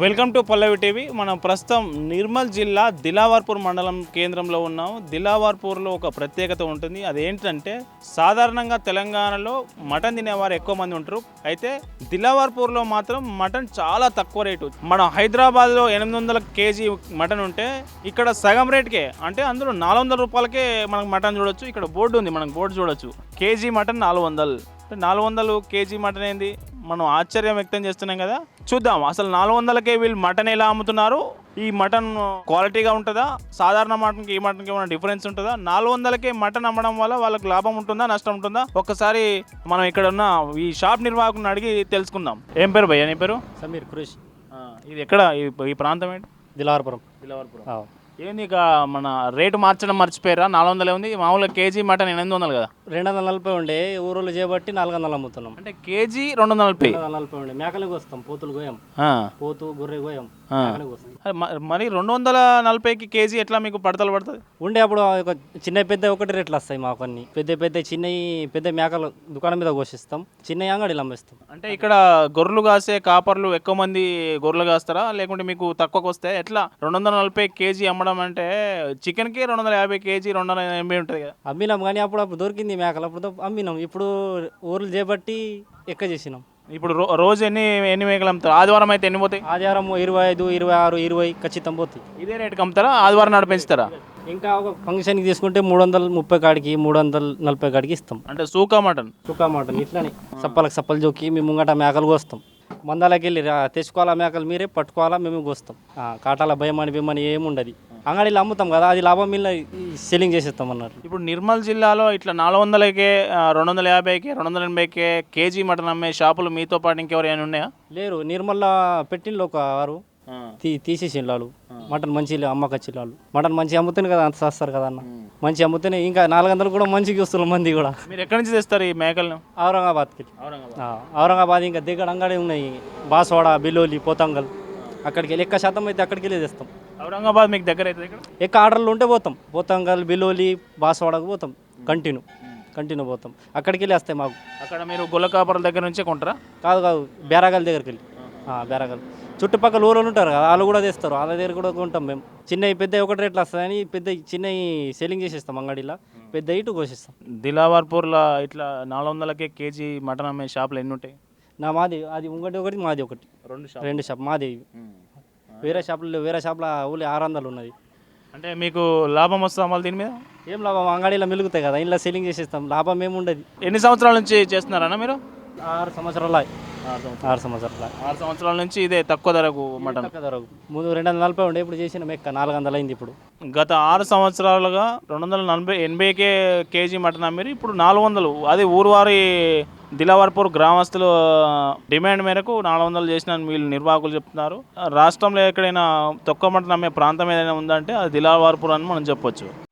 Welcome to Pallavi TV. మనం ప్రస్తుతం నిర్మల్ జిల్లా దిలావర్పూర్ మండలం కేంద్రంలో ఉన్నాం దిలావర్పూర్లో ఒక ప్రత్యేకత ఉంటుంది. అదేంటంటే సాధారణంగా తెలంగాణలో మటన్ తినేవారు ఎక్కువ మంది ఉంటారు. అయితే దిలావర్పూర్లో మాత్రం మటన్ చాలా తక్కువ రేటు. మన హైదరాబాద్లో ఎనిమిది వందల కేజీ మటన్ ఉంటే ఇక్కడ సగం రేట్కే. అంటే అందులో నాలుగు వందల రూపాయలకే మనకు మటన్ చూడొచ్చు. ఇక్కడ బోర్డు ఉంది మనకు బోర్డు చూడొచ్చు. కేజీ మటన్ నాలుగు వందలు. అంటే నాలుగు వందలు కేజీ మటన్ ఏంది? మనం ఆశ్చర్యం వ్యక్తం చేస్తున్నాం కదా. చూద్దాం అసలు నాలుగు వందలకే వీళ్ళు మటన్ ఎలా అమ్ముతున్నారు? ఈ మటన్ క్వాలిటీగా ఉంటుందా? సాధారణ మటన్కి ఈ మటన్కి ఏమైనా డిఫరెన్స్ ఉంటుందా? నాలుగు వందలకే మటన్ అమ్మడం వల్ల వాళ్ళకి లాభం ఉంటుందా నష్టం ఉంటుందా? ఒక్కసారి మనం ఇక్కడ ఉన్న ఈ షాప్ నిర్వాహకుని అడిగి తెలుసుకుందాం. ఏం పేరు భయ్య నీ పేరు? సమీర్ క్రూష్ ఆ, ఇది ఎక్కడ? ఈ- ఈ ప్రాంతం ఏంటి? దిలావరపురం. దిలవర్పురం. ఏంది ఇక మన రేటు మార్చడం మర్చిపోయారా? నాలుగు వందలే ఉంది. మామూలుగా కేజీ మటన్ ఎనిమిది వందలు కదా. రెండు వందల నలభై ఉండే ఊరోళ్ళు చేయబట్టి నాలుగు వందలు అమ్ముతున్నాం. అంటే కేజీ రెండు వందల నలభై రెండు వందల నలభై ఉండే. మేకలకు వస్తాం పోతులు గోయం. పోతు గొర్రె గోయం. మేకలకు వస్తాం. అది మ- మరి రెండు వందల నలభైకి కేజీ ఎట్లా మీకు పడతలు పడుతుంది? ఉండే అప్పుడు ఒక చిన్న పెద్ద ఒకటి రేట్లు వస్తాయి మాకు అన్ని. పెద్ద పెద్ద చిన్నవి పెద్ద మేకలు దుకాణం మీద కోసిస్తాం చిన్న అంగడిలో అమ్మేస్తాం. అంటే ఇక్కడ గొర్రెలు కాసే కాపర్లు ఎక్కువ మంది గొర్రెలు కాస్తారా? లేకుంటే మీకు తక్కువకి వస్తే ఎట్లా? రెండు వందల నలభై కేజీ అమ్మడం అంటే చికెన్కి రెండు వందల యాభై కేజీ రెండు వందల ఎనభై ఉంటుంది కదా. అమ్మినాం కానీ అప్పుడు అప్పుడు దొరికింది మేకలు అప్పుడు అమ్మినాం. ఇప్పుడు ఊర్లు చేయబట్టి ఎక్క చేసినాం. ఇప్పుడు రో రోజు ఎన్ని ఎన్ని మేకలు అమ్ముతారు? ఆదివారం అయితే ఎన్ని పోతాయి? ఆదివారం ఇరవై ఐదు ఇరవై ఆరు ఇరవై ఖచ్చితం పోతాయి. ఇదే రేటుకి అమ్ముతారా? ఆదివారం నాడు పెంచుతారా? ఇంకా ఒక ఫంక్షన్కి తీసుకుంటే మూడు వందల ముప్పై కాడికి మూడు వందల నలభై కాడికి ఇస్తాం. అంటే సూకా మటన్? చుక్కా మటన్ ఇట్లనే. సప్పలకు సప్పలు జోకి మేము ముంగట మేకలు కోస్తాం. మందాలకి వెళ్ళి తెచ్చుకోవాలా మేకలు మీరే పట్టుకోవాలా మేము కోస్తాం. కాటాల భయం అని భయం అని ఏముండదు. అంగడిలో అమ్ముతాం కదా అది లాభం మిల్ల సెల్లింగ్ చేసేస్తాం అన్నారు. ఇప్పుడు నిర్మల్ జిల్లాలో ఇట్లా నాలుగు వందలకే రెండు వందల యాభైకి రెండు వందల ఎనభైకే కేజీ మటన్ అమ్మే షాపులు మీతో పాటు ఇంకెవరైనా ఉన్నాయా? లేరు నిర్మల్లో పెట్టిండ్రు ఒక వారు తీ తీసేసిండ్రు వాళ్ళు. మటన్ మంచి అమ్మకొచ్చి వాళ్ళు. మటన్ మంచి అమ్ముతుంది కదా అంత చేస్తారు కదా అన్న. మంచి అమ్ముతూనే ఇంకా నాలుగు వందలు కూడా మంచిగా వస్తున్నారు మంది కూడా. మీరు ఎక్కడి నుంచి తెస్తారు ఈ మేకలను? ఔరంగాబాద్కి. ఔరంగాబాద్. ఇంకా దగ్గర అంగడి ఉన్నాయి. బాసవాడ బిలోలి పోతంగల్. అక్కడికి వెళ్ళి ఎక్కువ శాతం అయితే అక్కడికి వెళ్ళి తెస్తాం. ఔరంగాబాద్ మీకు దగ్గర అవుతుంది ఇక్కడ? ఎక్కువ ఆర్డర్లు ఉంటే పోతాం. పోతంగల్ బిలోలి బాసవాడకు పోతాం. కంటిన్యూ. కంటిన్యూ పోతాం. అక్కడికి వెళ్ళి వస్తాయి మాకు. అక్కడ మీరు గొల్లకాపురం దగ్గర నుంచే కొంటారా? కాదు కాదు. బేరాగల్ దగ్గరికి వెళ్ళి. బేరాగల్. చుట్టుపక్కల ఊరు ఉంటారు కదా వాళ్ళు కూడా తెస్తారు. వాళ్ళ దగ్గర కూడా కొంటాం మేము. చిన్నవి పెద్ద ఒకటి రేట్లు వస్తాయని పెద్ద చిన్నవి సెల్లింగ్ చేసేస్తాం అంగడిలో. పెద్ద ఇటు కోసిస్తాం. దిలావర్పూర్లో ఇట్లా నాలుగు వందలకే కేజీ మటన్ అమ్మే షాపులు ఎన్ని ఉంటాయి నా మాది అది ఒకటి ఒకటి మాది ఒకటి. రెండు రెండు షాప్ మాది. వేరే షాపులు వేరే షాపులో ఊళ్ళో ఆరు వందలు ఉన్నది. అంటే మీకు లాభం వస్తుందా మళ్ళీ దీని మీద? ఏం లాభం? అంగడిలో మిలుగుతాయి కదా ఇంట్లో సెల్లింగ్ చేసేస్తాం. లాభం ఏముండదు ఎన్ని సంవత్సరాల నుంచి చేస్తున్నారన్నా మీరు? ఆరు సంవత్సరాల. ఆరు సంవత్సరాల. ఆరు సంవత్సరాల. నుంచి ఇదే తక్కువ ధరకు మటన్. తక్కువ ధరకు. ముందు రెండు వందల నలభై ఉండే ఇప్పుడు చేసిన మెక్క నాలుగు వందలు అయింది ఇప్పుడు. గత ఆరు సంవత్సరాలుగా రెండు వందల నలభై ఎనభైకే కేజీ మటన్ అమ్మిరి ఇప్పుడు నాలుగు వందలు. అది ఊరువారి దిలావర్పూర్ గ్రామస్తులు డిమాండ్ మేరకు నాలుగు వందలు చేసిన వీళ్ళు నిర్వాహకులు చెప్తున్నారు. రాష్ట్రంలో ఎక్కడైనా తక్కువ నమ్మే అమ్మే ప్రాంతం ఏదైనా ఉందంటే అది దిలావర్పూర్ అని మనం చెప్పొచ్చు.